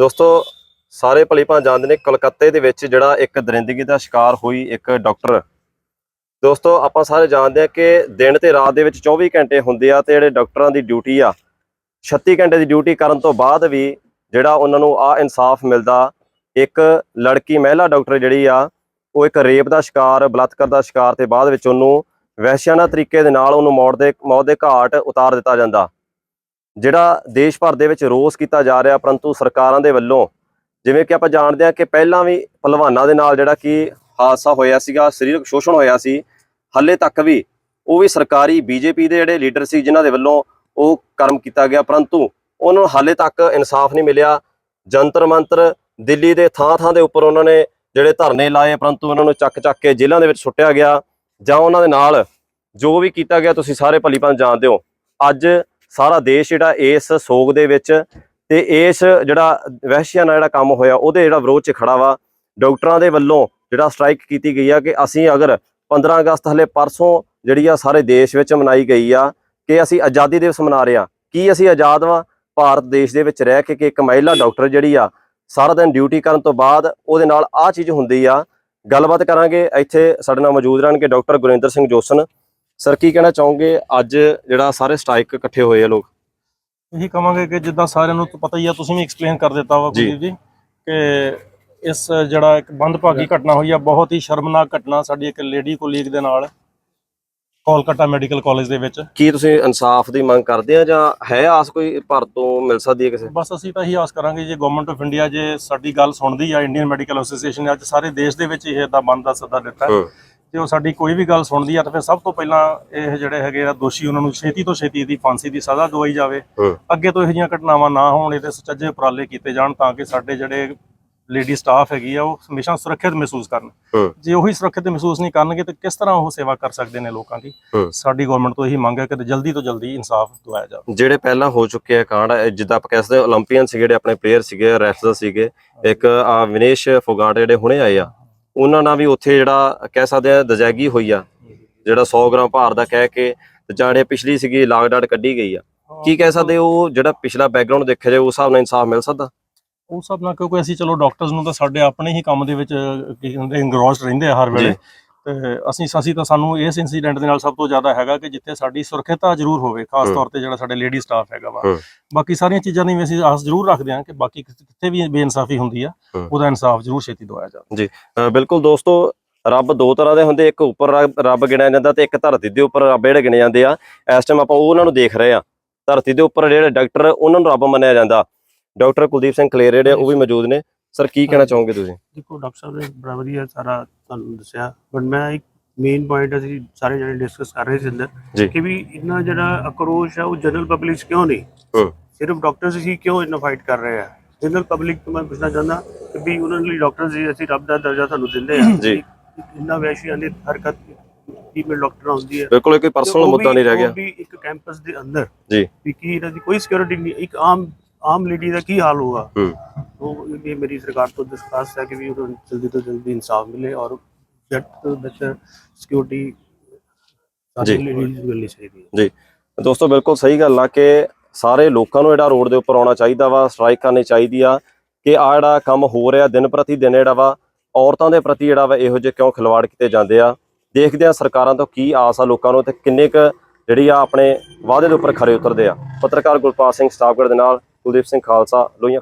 ਦੋਸਤੋ, ਸਾਰੇ ਭਲੀ ਭਾਂ ਜਾਣਦੇ ਨੇ ਕਲਕੱਤੇ ਦੇ ਵਿੱਚ ਜਿਹੜਾ ਇੱਕ ਦਰਿੰਦਗੀ ਦਾ ਸ਼ਿਕਾਰ ਹੋਈ ਇੱਕ ਡਾਕਟਰ। ਦੋਸਤੋ, ਆਪਾਂ ਸਾਰੇ ਜਾਣਦੇ ਆ ਕਿ ਦਿਨ ਤੇ ਰਾਤ ਦੇ ਵਿੱਚ 24 ਘੰਟੇ ਹੁੰਦੇ ਆ ਤੇ ਜਿਹੜੇ ਡਾਕਟਰਾਂ ਦੀ ਡਿਊਟੀ ਆ 36 ਘੰਟੇ ਦੀ ਡਿਊਟੀ ਕਰਨ ਤੋਂ ਬਾਅਦ ਵੀ ਜਿਹੜਾ ਉਹਨਾਂ ਨੂੰ ਆ ਇਨਸਾਫ ਮਿਲਦਾ, ਇੱਕ ਲੜਕੀ ਮਹਿਲਾ ਡਾਕਟਰ ਜਿਹੜੀ ਆ, ਉਹ ਇੱਕ ਰੇਪ ਦਾ ਸ਼ਿਕਾਰ, ਬਲਾਤਕਾਰ ਦਾ ਸ਼ਿਕਾਰ ਤੇ ਬਾਅਦ ਵਿੱਚ ਉਹਨੂੰ ਵਹਿਸ਼ਿਆਨਾ ਤਰੀਕੇ ਦੇ ਨਾਲ ਉਹਨੂੰ ਮੌਤ ਦੇ ਮੌਤ ਦੇ ਘਾਟ ਉਤਾਰ ਦਿੱਤਾ ਜਾਂਦਾ। ਜਿਹੜਾ ਦੇਸ਼ ਭਰ ਦੇ ਵਿੱਚ ਰੋਸ ਕੀਤਾ ਜਾ ਰਿਹਾ ਪਰੰਤੂ ਸਰਕਾਰਾਂ ਦੇ ਵੱਲੋਂ, ਜਿਵੇਂ ਕਿ ਆਪਾਂ ਜਾਣਦੇ ਹਾਂ ਕਿ ਪਹਿਲਾਂ ਵੀ ਪਹਿਲਵਾਨਾਂ ਦੇ ਨਾਲ ਜਿਹੜਾ ਕਿ ਹਾਦਸਾ ਹੋਇਆ ਸੀਗਾ, ਸਰੀਰਕ ਸ਼ੋਸ਼ਣ ਹੋਇਆ ਸੀ, ਹੱਲੇ ਤੱਕ ਵੀ ਉਹ ਵੀ ਸਰਕਾਰੀ ਬੀਜੇਪੀ ਦੇ ਜਿਹੜੇ ਲੀਡਰ ਸੀ ਜਿਨ੍ਹਾਂ ਦੇ ਵੱਲੋਂ ਉਹ ਕਰਮ ਕੀਤਾ ਗਿਆ, ਪਰੰਤੂ ਉਹਨਾਂ ਨੂੰ ਹਾਲੇ ਤੱਕ ਇਨਸਾਫ ਨਹੀਂ ਮਿਲਿਆ। ਜੰਤਰ ਮੰਤਰ ਦਿੱਲੀ ਦੇ ਥਾਂ ਥਾਂ ਦੇ ਉੱਪਰ ਉਹਨਾਂ ਨੇ ਜਿਹੜੇ ਧਰਨੇ ਲਾਏ, ਪਰੰਤੂ ਉਹਨਾਂ ਨੂੰ ਚੱਕ ਚੱਕ ਕੇ ਜੇਲ੍ਹਾਂ ਦੇ ਵਿੱਚ ਸੁੱਟਿਆ ਗਿਆ। ਜਾਂ ਉਹਨਾਂ ਦੇ ਨਾਲ ਜੋ ਵੀ ਕੀਤਾ ਗਿਆ, ਤੁਸੀਂ ਸਾਰੇ ਭਲੀ ਜਾਣਦੇ ਹੋ। ਅੱਜ ਸਾਰਾ ਦੇਸ਼ ਜਿਹੜਾ ਇਸ ਸੋਗ ਦੇ ਵਿੱਚ ਤੇ ਇਸ ਜਿਹੜਾ ਵਹਿਸ਼ੀਆਨਾ ਜਿਹੜਾ ਕੰਮ ਹੋਇਆ, ਉਹਦੇ ਜਿਹੜਾ ਵਿਰੋਧ 'ਚ ਖੜਾ ਵਾ। ਡਾਕਟਰਾਂ ਦੇ ਵੱਲੋਂ ਜਿਹੜਾ ਸਟ੍ਰਾਈਕ ਕੀਤੀ ਗਈ ਆ ਕਿ ਅਸੀਂ ਅਗਰ 15 ਅਗਸਤ ਹਲੇ ਪਰਸੋਂ ਜਿਹੜੀ ਆ ਸਾਰੇ ਦੇਸ਼ ਵਿੱਚ ਮਨਾਈ ਗਈ ਆ, ਕਿ ਅਸੀਂ ਆਜ਼ਾਦੀ ਦਿਵਸ ਮਨਾ ਰਹੇ ਆ। ਕੀ ਅਸੀਂ ਆਜ਼ਾਦ ਵਾਂ? ਭਾਰਤ ਦੇਸ਼ ਦੇ ਵਿੱਚ ਰਹਿ ਕੇ ਕਿ ਇੱਕ ਮਹਿਲਾ ਡਾਕਟਰ ਜਿਹੜੀ ਆ, ਸਾਰਾ ਦਿਨ ਡਿਊਟੀ ਕਰਨ ਤੋਂ ਬਾਅਦ ਉਹਦੇ ਨਾਲ ਆਹ ਚੀਜ਼ ਹੁੰਦੀ ਆ। ਗੱਲਬਾਤ ਕਰਾਂਗੇ। ਇੱਥੇ ਸਾਡੇ ਨਾਲ ਮੌਜੂਦ ਰਹਿਣਗੇ ਡਾਕਟਰ ਗੁਰਿੰਦਰ ਸਿੰਘ ਜੋਸਨ। ਸਰ ਕੀ ਕਹਿਣਾ ਚਾਹੋਗੇ? ਅੱਜ ਜਿਹੜਾ ਸਾਰੇ ਸਟ੍ਰਾਈਕ ਇਕੱਠੇ ਹੋਏ ਆ ਲੋਕ। ਇਹੀ ਕਵਾਂਗੇ ਕਿ ਜਿੱਦਾਂ ਸਾਰਿਆਂ ਨੂੰ ਪਤਾ ਹੀ ਆ ਤੁਸੀਂ ਵੀ ਐਕਸਪਲੇਨ ਕਰ ਦਿੱਤਾ ਵਾ। ਕੁਲਦੀਪ ਜੀ ਕਿ ਇਸ ਜਿਹੜਾ ਇੱਕ ਬੰਦਭਾਗੀ ਘਟਨਾ ਹੋਈ ਆ ਬਹੁਤ ਹੀ ਸ਼ਰਮਨਾਕ ਘਟਨਾ ਸਾਡੀ ਇੱਕ ਲੇਡੀ ਕੋਲੀਗ ਦੇ ਨਾਲ ਕੋਲਕਾਤਾ ਮੈਡੀਕਲ ਕਾਲਜ ਦੇ ਵਿੱਚ। ਕੀ ਤੁਸੀਂ ਇਨਸਾਫ ਦੀ ਮੰਗ ਕਰਦੇ ਆ ਜਾਂ ਹੈ ਆਸ ਕੋਈ ਭਾਰਤ ਤੋਂ ਮਿਲ ਸਕਦੀ ਹੈ ਕਿਸੇ? ਬਸ ਅਸੀਂ ਤਾਂ ਇਹੀ ਆਸ ਕਰਾਂਗੇ ਜੇ ਗਵਰਨਮੈਂਟ ਆਫ ਇੰਡੀਆ ਜੇ ਸਾਡੀ ਗੱਲ ਸੁਣਦੀ ਆ ਇੰਡੀਅਨ ਮੈਡੀਕਲ ਐਸੋਸੀਏਸ਼ਨ ਨੇ ਅੱਜ ਸਾਰੇ ਦੇਸ਼ ਦੇ ਵਿੱਚ ਇਹ ਦਾ ਬੰਦ ਦਾ ਸੱਦਾ ਦਿੱਤਾ। ਹੈ। ਜੇ ਉਹ ਸਾਡੀ ਕੋਈ ਵੀ ਗੱਲ ਸੁਣਦੀ ਆ ਤਾਂ ਫਿਰ ਸਭ ਤੋਂ ਪਹਿਲਾਂ ਇਹ ਜਿਹੜੇ ਹੈਗੇ ਆ ਦੋਸ਼ੀ ਉਹਨਾਂ ਨੂੰ ਛੇਤੀ ਤੋਂ ਛੇਤੀ ਇਹਦੀ ਫਾਂਸੀ ਦੀ ਸਜ਼ਾ ਦਵਾਈ ਜਾਵੇ। ਅੱਗੇ ਤੋਂ ਇਹੋ ਜਿਹੀਆਂ ਘਟਨਾਵਾਂ ਨਾ ਹੋਣ ਇਹਦੇ ਸੁਚੱਜੇ ਉਪਰਾਲੇ ਕੀਤੇ ਜਾਣ ਤਾਂ ਕਿ ਸਾਡੇ ਜਿਹੜੇ ਲੇਡੀ ਸਟਾਫ ਹੈਗੀ ਆ ਉਹ ਹਮੇਸ਼ਾ ਸੁਰੱਖਿਅਤ ਮਹਿਸੂਸ ਕਰਨ। ਜੇ ਉਹੀ ਸੁਰੱਖਿਅਤ ਮਹਿਸੂਸ ਨਹੀਂ ਕਰਨਗੇ ਤਾਂ ਕਿਸ ਤਰ੍ਹਾਂ ਉਹ ਸੇਵਾ ਕਰ ਸਕਦੇ ਨੇ ਲੋਕਾਂ ਦੀ? ਸਾਡੀ ਗਵਰਨਮੈਂਟ ਤੋਂ ਇਹੀ ਮੰਗ ਹੈ ਕਿ ਜਲਦੀ ਤੋਂ ਜਲਦੀ ਇਨਸਾਫ ਦਵਾਇਆ ਜਾਵੇ। ਜਿਹੜੇ ਪਹਿਲਾਂ ਹੋ ਚੁੱਕੇ ਆ ਕਾਂਡ ਜਿੱਦਾਂ ਆਪਾਂ ਕਹਿੰਦੇ 올림픽ੀਅਨ ਸੀ ਜਿਹੜੇ ਆਪਣੇ ਪਲੇਅਰ ਸੀਗੇ ਰੈਸਲਰ ਸੀਗੇ ਇੱਕ ਵਿਨੇਸ਼ ਫੋਗਾਟ ਜਿਹੜੇ ਹੁਣੇ ਆਏ ਆ ਉਹਨਾਂ ਨਾਲ ਵੀ ਉੱਥੇ ਜਿਹੜਾ ਕਹਿ ਸਕਦੇ ਆ ਦਜ਼ਾਗੀ ਹੋਈ ਆ ਜਿਹੜਾ 100 ਗ੍ਰਾਮ ਭਾਰ ਦਾ ਕਹਿ ਕੇ ਤੇ ਜਾਣੇ ਪਿਛਲੀ ਸੀਗੀ ਲਾਗਡਾਟ ਕੱਢੀ ਗਈ ਆ। ਕੀ ਕਹਿ ਸਕਦੇ ਉਹ ਜਿਹੜਾ ਪਿਛਲਾ ਬੈਕਗ੍ਰਾਉਂਡ ਦੇਖਿਆ ਜਾਏ ਉਸ ਹਿਸਾਬ ਨਾਲ ਇਨਸਾਫ ਮਿਲ ਸਕਦਾ? ਉਹ ਸਭ ਨਾਲ ਕਿਉਂਕਿ ਅਸੀਂ ਚਲੋ ਡਾਕਟਰਸ ਨੂੰ ਤਾਂ ਸਾਡੇ ਆਪਣੇ ਹੀ ਕੰਮ ਦੇ ਵਿੱਚ ਕੀ ਕਹਿੰਦੇ ਇੰਗਰੋਸਡ ਰਹਿੰਦੇ ਆ ਹਰ ਵੇਲੇ। ਤੇ ਅਸੀਂ ਅਸੀਂ ਤਾਂ ਸਾਨੂੰ ਇਸ ਇਨਸੀਡੈਂਟ ਦੇ ਨਾਲ ਸਭ ਤੋਂ ਜ਼ਿਆਦਾ ਹੈਗਾ ਕਿ ਜਿੱਥੇ ਸਾਡੀ ਸੁਰੱਖਿਅਤਾ ਜ਼ਰੂਰ ਹੋਵੇ ਖਾਸ। ਤੌਰ ਤੇ ਜਿਹੜਾ ਸਾਡੇ ਲੇਡੀ ਸਟਾਫ ਹੈਗਾ ਵਾ। ਬਾਕੀ ਸਾਰੀਆਂ ਚੀਜ਼ਾਂ ਦੀ ਵੀ ਅਸੀਂ ਆਸ ਜ਼ਰੂਰ ਰੱਖਦੇ ਹਾਂ ਕਿ ਬਾਕੀ ਕਿਤੇ ਵੀ ਬੇਇਨਸਾਫੀ ਹੁੰਦੀ ਆ। ਉਹਦਾ ਇਨਸਾਫ ਜ਼ਰੂਰ ਛੇਤੀ ਦਵਾਇਆ ਜਾਵੇ। ਅ, ਬਿਲਕੁਲ ਦੋਸਤੋ ਰੱਬ ਦੋ ਤਰ੍ਹਾਂ ਦੇ ਹੁੰਦੇ ਇੱਕ ਉੱਪਰ ਰੱਬ- ਗਿਣਿਆ ਜਾਂਦਾ ਤੇ ਇੱਕ ਧਰਤੀ ਦੇ ਉੱਪਰ ਰੱਬ ਜਿਹੜੇ ਗਿਣੇ ਜਾਂਦੇ ਆ। ਇਸ ਟਾਈਮ ਆਪਾਂ ਉਹਨਾਂ ਨੂੰ ਦੇਖ ਰਹੇ ਆ। ਧਰਤੀ ਦੇ ਉੱਪਰ ਜਿਹੜੇ ਡਾਕਟਰ ਉਹਨਾਂ ਨੂੰ ਰੱਬ ਮੰਨਿਆ ਜਾਂਦਾ। ਡਾਕਟਰ ਕੁਲਦੀਪ ਸਿੰਘ ਕਲੇਰ ਜਿਹੜੇ ਉਹ ਵੀ ਮੌਜੂਦ ਨੇ। ਸਰ ਕੀ ਕਹਿਣਾ ਚਾਹੋਗੇ ਤੁਸੀਂ? ਦੇਖੋ ਡਾਕਟਰ ਸਾਹਿਬ ਬੜਾ ਵਧੀਆ ਸਾਰਾ ਤੁਹਾਨੂੰ ਦੱਸਿਆ ਬਟ ਮੈਂ ਇੱਕ ਮੇਨ ਪੁਆਇੰਟ ਅਸੀਂ ਸਾਰੇ ਜਣੇ ਡਿਸਕਸ ਕਰ ਰਹੇ ਸੀ ਅੰਦਰ। ਕਿ ਵੀ ਇੰਨਾ ਜਿਹੜਾ ਅਕਰੋਸ਼ ਹੈ ਉਹ ਜਨਰਲ ਪਬਲਿਕ ਕਿਉਂ ਨਹੀਂ? ਸਿਰਫ ਡਾਕਟਰਸ ਹੀ ਕਿਉਂ ਇੰਨਾ ਫਾਈਟ ਕਰ ਰਹੇ ਆ? ਜਨਰਲ ਪਬਲਿਕ ਤੋਂ ਮੈਂ ਪੁੱਛਣਾ ਚਾਹੁੰਦਾ ਕਿ ਵੀ ਉਹਨਾਂ ਲਈ ਡਾਕਟਰਸ ਜੀ ਅਸੀਂ ਰੱਬ ਦਾ ਦਰਜਾ ਤੁਹਾਨੂੰ ਦਿੰਦੇ ਆ। ਜੀ। ਇੰਨਾ ਵੈਸ਼ੀਆਂ ਦੀ ਹਰਕਤ ਫੀਮੇਲ ਡਾਕਟਰ ਹੁੰਦੀ ਹੈ ਬਿਲਕੁਲ ਕੋਈ ਪਰਸਨਲ ਮੁੱਦਾ ਨਹੀਂ ਰਹਿ ਗਿਆ। ਵੀ ਇੱਕ ਕੈਂਪਸ ਦੇ ਅੰਦਰ ਜੀ। ਵੀ ਕੀ ਇਹਨਾਂ ਦੀ ਕੋਈ ਸਿਕਿਉਰਿਟੀ ਨਹੀਂ ਇੱਕ ਆਮ ਆਮ ਲੇਡੀ ਦਾ ਕੀ ਹਾਲ ਹੋਗਾ ਉਹ ਇਹ ਮੇਰੀ ਸਰਕਾਰ ਤੋਂ ਦਰਖਾਸਤ ਹੈ ਕਿ ਵੀ ਉਹਨਾਂ ਜਲਦੀ ਤੋਂ ਜਲਦੀ ਇਨਸਾਫ ਮਿਲੇ ਔਰ ਜੱਟ ਤੋਂ ਸਿਕਿਉਰਿਟੀ ਜੀ। ਸਾਡੀ ਲੇਡੀਜ਼ ਨੂੰ ਮਿਲਣੀ ਚਾਹੀਦੀ ਹੈ। ਜੀ। ਦੋਸਤੋ ਬਿਲਕੁਲ ਸਹੀ ਗੱਲ ਆ ਕਿ ਸਾਰੇ ਲੋਕਾਂ ਨੂੰ ਜਿਹੜਾ ਰੋਡ ਦੇ ਉੱਪਰ ਆਉਣਾ ਚਾਹੀਦਾ ਵਾ ਸਟ੍ਰਾਈਕ ਕਰਨੀ ਚਾਹੀਦੀ ਆ ਕਿ ਆ ਜਿਹੜਾ ਕੰਮ ਹੋ ਰਿਹਾ ਦਿਨ ਪ੍ਰਤੀ ਦਿਨ ਜਿਹੜਾ ਵਾ ਔਰਤਾਂ ਦੇ ਪ੍ਰਤੀ ਜਿਹੜਾ ਵਾ ਇਹੋ ਜਿਹੇ ਕਿਉਂ ਖਿਲਵਾੜ ਕੀਤੇ ਜਾਂਦੇ ਆ? ਦੇਖਦੇ ਆ ਸਰਕਾਰਾਂ ਤੋਂ ਕੀ ਆਸ ਆ ਲੋਕਾਂ ਨੂੰ ਤੇ ਕਿੰਨੇ ਕ ਜਿਹੜੀ ਆ ਆਪਣੇ ਵਾਅਦੇ ਦੇ ਉੱਪਰ ਖਰੇ ਉਤਰਦੇ ਆ। ਪੱਤਰਕਾਰ ਗੁਰਪਾਲ ਸਿੰਘ ਸਟਾਫਗੜ ਦੇ ਨਾਲ ਕੁਲਦੀਪ ਸਿੰਘ ਖਾਲਸਾ ਲੋਹੀਆਂ